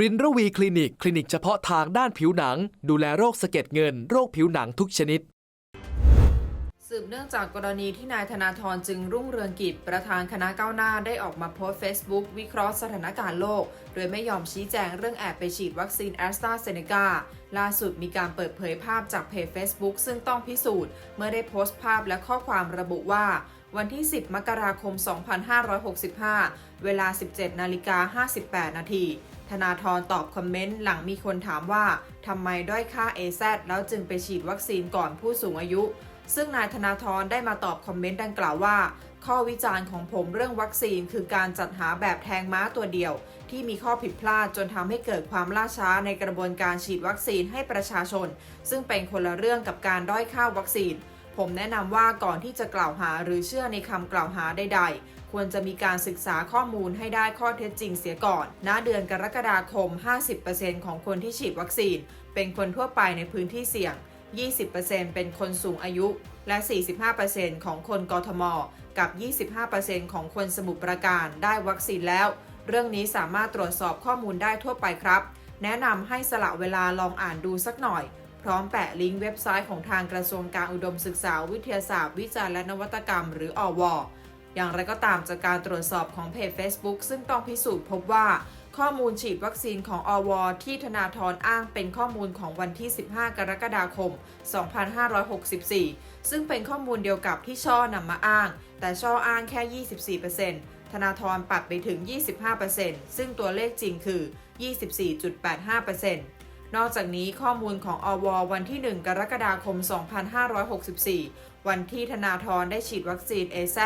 รินระวีคลินิก คลินิกเฉพาะทางด้านผิวหนัง ดูแลโรคสะเก็ดเงิน โรคผิวหนังทุกชนิด สืบเนื่องจากกรณีที่นายธนาธรจึงรุ่งเรืองกิจ ประธานคณะก้าวหน้าได้ออกมาโพสต์ Facebook วิเคราะห์สถานการณ์โลก โดยไม่ยอมชี้แจงเรื่องแอบไปฉีดวัคซีนแอสตราเซเนกาล่าสุดมีการเปิดเผยภาพจากเพจ Facebook ซึ่งต้องพิสูจน์ เมื่อได้โพสต์ภาพและข้อความระบุว่าวันที่ 10 มกราคม 2565 เวลา 17 นาฬิกา 58 นาที ธนาธรตอบคอมเมนต์หลังมีคนถามว่าทำไมด้อยค่า AZ แล้วจึงไปฉีดวัคซีนก่อนผู้สูงอายุ ซึ่งนายธนาธรได้มาตอบคอมเมนต์ดังกล่าวว่า ข้อวิจารณ์ของผมเรื่องวัคซีนคือการจัดหาแบบแทงม้าตัวเดียว ที่มีข้อผิดพลาดจนทำให้เกิดความล่าช้าในกระบวนการฉีดวัคซีนให้ประชาชน ซึ่งเป็นคนละเรื่องกับการด้อยค่าวัคซีน ผมแนะนำว่าก่อนที่จะกล่าวหาหรือเชื่อในคำกล่าวหาใด ๆ ควรจะมีการศึกษาข้อมูลให้ได้ข้อเท็จจริงเสียก่อน ณ เดือนกรกฎาคม 50%ของคนที่ฉีดวัคซีน เป็นคนทั่วไปในพื้นที่เสี่ยง 20%เป็นคนสูงอายุ และ 45%ของคนกทม กับ 25%ของคนสมุทรปราการได้วัคซีนแล้ว เรื่องนี้สามารถตรวจสอบข้อมูลได้ทั่วไปครับ แนะนำให้สละเวลาลองอ่านดูสักหน่อย ร้อมแปะลิงก์เว็บไซต์ของทางกระทรวงการอุดมศึกษาวิทยาศาสตร์ วิจัยและนวัตกรรม หรืออวอย่างไรก็ตามจากการตรวจสอบของเพจ Facebook ซึ่งต้องพิสูจน์พบว่าข้อมูลฉีดวัคซีนของอวที่ธนาธรอ้างเป็นข้อมูลของวันที่ 15 กรกฎาคม 2564 ซึ่งเป็นข้อมูลเดียวกับที่ช่อนำมาอ้าง แต่ช่ออ้างแค่ 24%ธนาธรปัดไปถึง 25%ซึ่งตัวเลขจริงคือ 24.85% นอกจากนี้ข้อมูลของอววันที่ 1 กรกฎาคม 2564 วันที่ธนาธรได้ฉีดวัคซีน AZ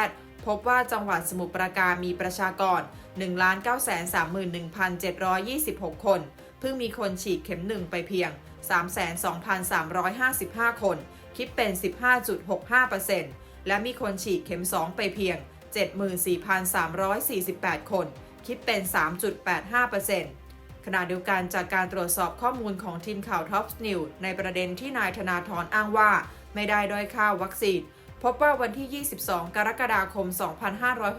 พบว่าจังหวัดสมุทรปราการมีประชากร 1,931,726 คน เพิ่งมีคนฉีดเข็ม 1 ไปเพียง 32,355 คน คิดเป็น 15.65%และมีคนฉีดเข็ม 2 ไปเพียง 74,348 คน คิดเป็น 3.85% ขณะเดียวกันจากการตรวจสอบข้อมูลของทีมข่าวท็อปนิวในประเด็นที่นายธนาธรอ้างว่า ไม่ได้ด้อยค่าวัคซีน พบว่าวันที่ 22 กรกฎาคม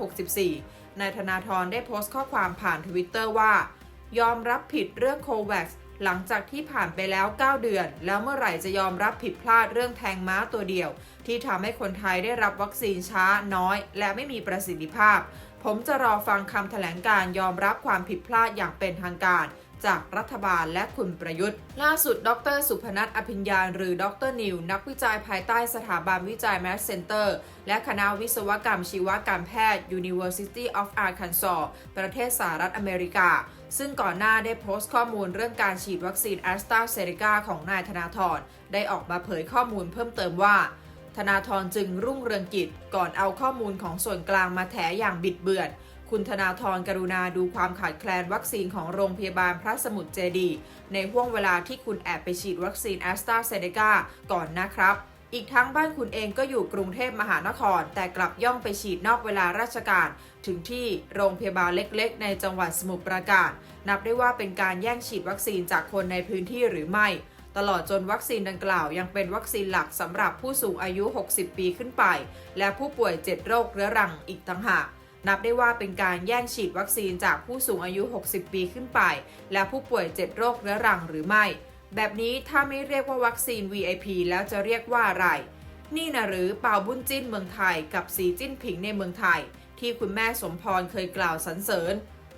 2564 นายธนาธรได้โพสต์ข้อความผ่านทวิตเตอร์ว่า ยอมรับผิดเรื่องโควัค หลังจากที่ผ่านไปแล้ว 9 เดือน แล้วเมื่อไหร่จะยอมรับผิดพลาดเรื่องแทงม้าตัวเดียว ที่ทำให้คนไทยได้รับวัคซีนช้าน้อย และไม่มีประสิทธิภาพ ผมจะรอฟังคำแถลงการยอมรับความผิดพลาดอย่างเป็นทางการ จากรัฐบาลและคุณประยุทธ์ ล่าสุด ดร สุพนัทอภิญญาหรือ ดรนิว นักวิจัยภายใต้สถาบันวิจัยแมสเซนเตอร์ และคณะวิศวกรรมชีวการแพทย์ University of Arkansas ประเทศสหรัฐอเมริกา ซึ่งก่อนหน้าได้โพสต์ข้อมูลเรื่องการฉีดวัคซีนแอสตราเซเนกาของนายธนาธรได้ออกมาเผยข้อมูลเพิ่มเติมว่าธนาธรจึงรุ่งเรืองกิจก่อนเอาข้อมูลของส่วนกลางมาแถอย่างบิดเบือน คุณธนาธรกรุณาดูความขาดแคลนวัคซีนของโรงพยาบาลพระสมุทรเจดีในห่วงเวลาที่คุณแอบไปฉีดวัคซีนแอสตราเซเนกาก่อนนะครับ อีกทั้งบ้านคุณเองก็อยู่กรุงเทพมหานคร แต่กลับย่องไปฉีดนอกเวลาราชการ ถึงที่โรงพยาบาลเล็กๆ ในจังหวัดสมุทรปราการ นับได้ว่าเป็นการแย่งฉีดวัคซีนจากคนในพื้นที่หรือไม่ตลอดจนวัคซีนดังกล่าวยังเป็นวัคซีนหลักสำหรับผู้สูงอายุ 60 ปีขึ้นไป และผู้ป่วย 7 โรคเรื้อรังอีกต่างหาก นับได้ว่าเป็นการแย่งฉีดวัคซีนจากผู้สูงอายุ 60 ปีขึ้นไป และผู้ป่วย 7 โรคเรื้อรังหรือไม่ แบบนี้ถ้าไม่เรียกว่าวัคซีน VIP แล้วจะเรียกว่าอะไร นี่นะหรือเปาบุญจิ้นเมืองไทยกับสีจิ้นผิงในเมืองไทย ที่คุณแม่สมพรเคยกล่าวสรรเสริญ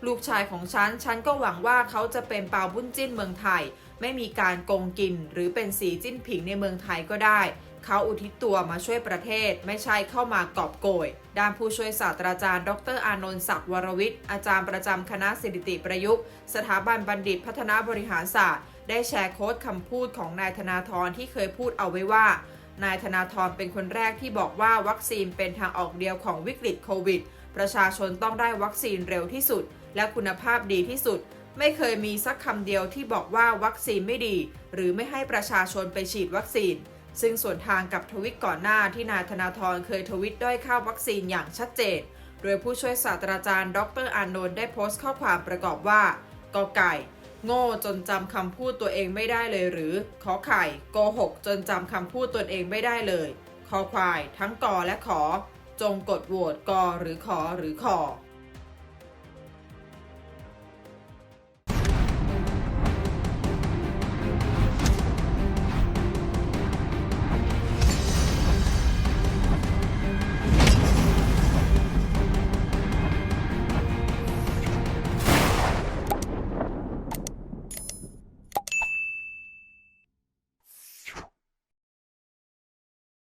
ลูกชายของฉัน ฉันก็หวังว่าเขาจะเป็นเปาบุญจิ้นเมืองไทย ไม่มีการโกงกิน หรือเป็นสีจิ้นผิงในเมืองไทยก็ได้ เขาอุทิศตัวมาช่วยประเทศ ไม่ใช่เข้ามากอบโกย ด้านผู้ช่วยศาสตราจารย์ ดรอานนท์ศักดิ์วรวิทย์ อาจารย์ประจำคณะสิริติประยุกต์ สถาบันบัณฑิตพัฒนาบริหารศาสตร์ ได้แชร์โค้ดคำพูดของนายธนาธรที่เคยพูดเอาไว้ว่า นายธนาธรเป็นคนแรกที่บอกว่าวัคซีนเป็นทางออกเดียวของวิกฤตโควิด ประชาชนต้องได้วัคซีนเร็วที่สุด และคุณภาพดีที่สุดไม่เคยมีสักคำเดียวที่บอกว่าวัคซีนไม่ดี หรือไม่ให้ประชาชนไปฉีดวัคซีน ซึ่งส่วนทางกับทวิตก่อนหน้าที่นายธนาธรเคยทวิตด้อยค่าวัคซีนอย่างชัดเจน โดยผู้ช่วยศาสตราจารย์ ดรอานนท์ได้โพสต์ข้อความประกอบว่ากอไก่ โง่จนจำคำพูดตัวเองไม่ได้เลยหรือขอไข่โกหกจนจำคำพูดตนเองไม่ได้เลย คอควาย ทั้งกอและขอ จงกดโหวตกอหรือขอหรือขอ